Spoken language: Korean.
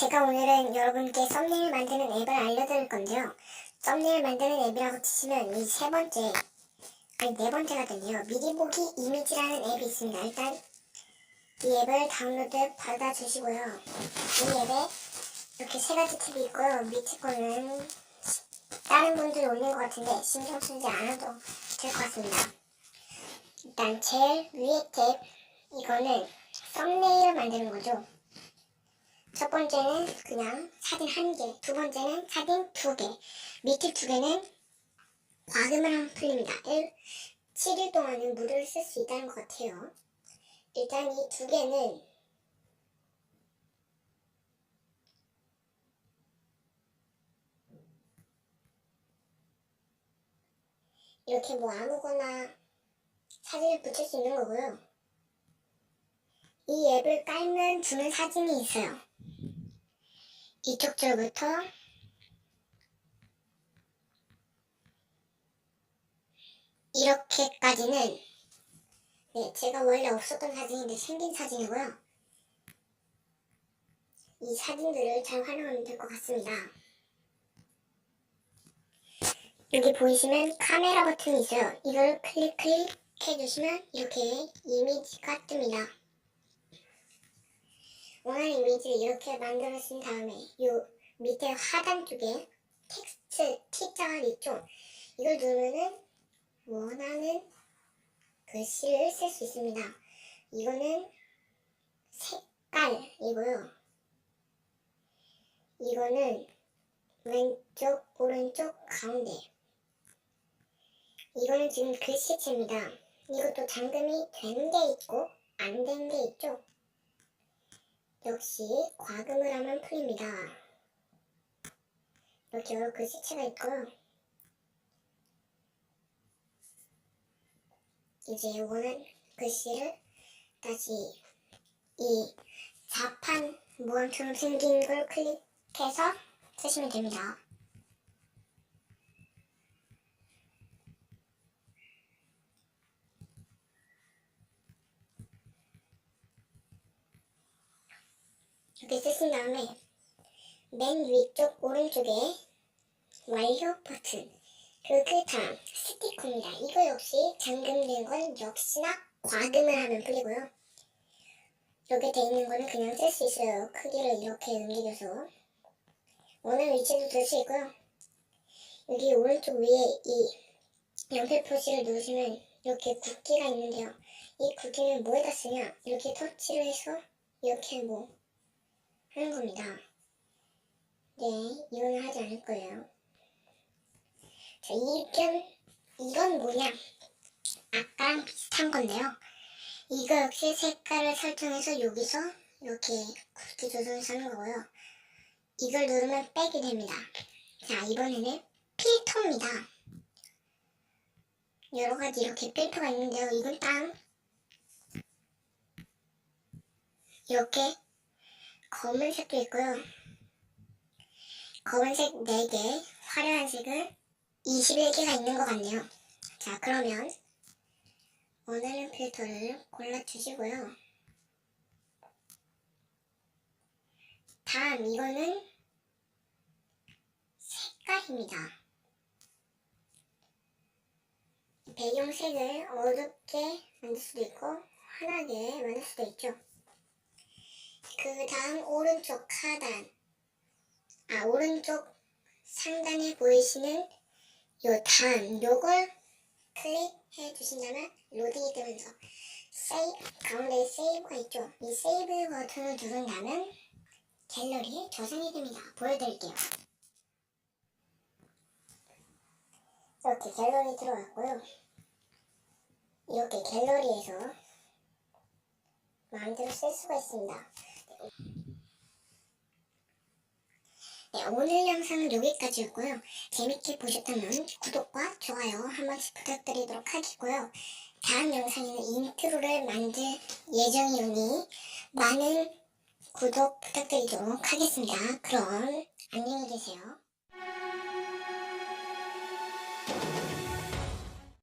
제가 오늘은 여러분께 썸네일 만드는 앱을 알려드릴 건데요. 썸네일 만드는 앱이라고 치시면 이 세 번째, 아니 네 번째가 되네요. 미리 보기 이미지라는 앱이 있습니다. 일단 이 앱을 다운로드 받아주시고요. 이 앱에 이렇게 세 가지 탭이 있고요. 밑에 거는 다른 분들이 올린 것 같은데 신경 쓰지 않아도 될 것 같습니다. 일단 제일 위에 탭 이거는 썸네일을 만드는 거죠. 첫 번째는 그냥 사진 한 개, 두 번째는 사진 두 개, 밑에 두 개는 과금을 하면 풀립니다. 1, 7일 동안은 무료를 쓸수 있다는 것 같아요. 일단 이 두 개는 이렇게 뭐 아무거나 사진을 붙일 수 있는 거고요. 이 앱을 깔면 주는 사진이 있어요. 이쪽 줄부터 이렇게까지는 네, 제가 원래 없었던 사진인데 생긴 사진이고요. 이 사진들을 잘 활용하면 될 것 같습니다. 여기 보이시면 카메라 버튼이 있어요. 이걸 클릭 클릭해 주시면 이렇게 이미지가 뜹니다. 원하는 이미지를 이렇게 만들어준 다음에 요 밑에 하단 쪽에 텍스트 T자가 있죠. 이걸 누르면은 원하는 글씨를 쓸 수 있습니다. 이거는 색깔이고요. 이거는 왼쪽, 오른쪽, 가운데. 이거는 지금 글씨체입니다. 이것도 잠금이 된 게 있고 안 된 게 있죠. 역시 과금을 하면 풀립니다. 이렇게 여러 글씨체가 있고요. 이제 원하는 글씨를 다시 이 자판 모양처럼 생긴 걸 클릭해서 쓰시면 됩니다. 이렇게 쓰신 다음에 맨 위쪽 오른쪽에 완료 버튼 그리고 그 다음 스티커입니다. 이거 역시 잠금된 건 역시나 과금을 하면 풀리고요. 이렇게 돼 있는 거는 그냥 쓸 수 있어요. 크기를 이렇게 옮겨줘서 원하는 위치도 둘수 있고요. 여기 오른쪽 위에 이 연필 표시를 누르시면 이렇게 국기가 있는데요. 이 국기는 뭐에다 쓰냐? 이렇게 터치를 해서 이렇게 뭐 하는 겁니다. 네, 이거는 하지 않을 거예요. 자, 이견, 이건 뭐냐? 아까랑 비슷한 건데요. 이거 역시 색깔을 설정해서 여기서 이렇게 굵기 조절해서 하는 거고요. 이걸 누르면 빼게 됩니다. 자, 이번에는 필터입니다. 여러 가지 이렇게 필터가 있는데요. 이건 딱 이렇게 검은색도 있고요. 검은색 4개, 화려한 색은 21개가 있는 것 같네요. 자, 그러면 원하는 필터를 골라주시고요. 다음, 이거는 색깔입니다. 배경색을 어둡게 만들 수도 있고, 환하게 만들 수도 있죠. 그 다음 오른쪽 하단. 아 오른쪽 상단에 보이시는 요단 요걸 클릭해 주신다면 로딩이 되면서 세이브 가운데 세이브가 있죠? 이 세이브 버튼을 누른다면 갤러리에 저장이 됩니다. 보여드릴게요. 이렇게 갤러리 들어왔고요. 이렇게 갤러리에서 마음대로 쓸 수가 있습니다 네, 오늘 영상은 여기까지였고요. 재밌게 보셨다면 구독과 좋아요 한 번씩 부탁드리도록 하겠고요. 다음 영상에는 인트로를 만들 예정이오니 많은 구독 부탁드리도록 하겠습니다. 그럼 안녕히 계세요.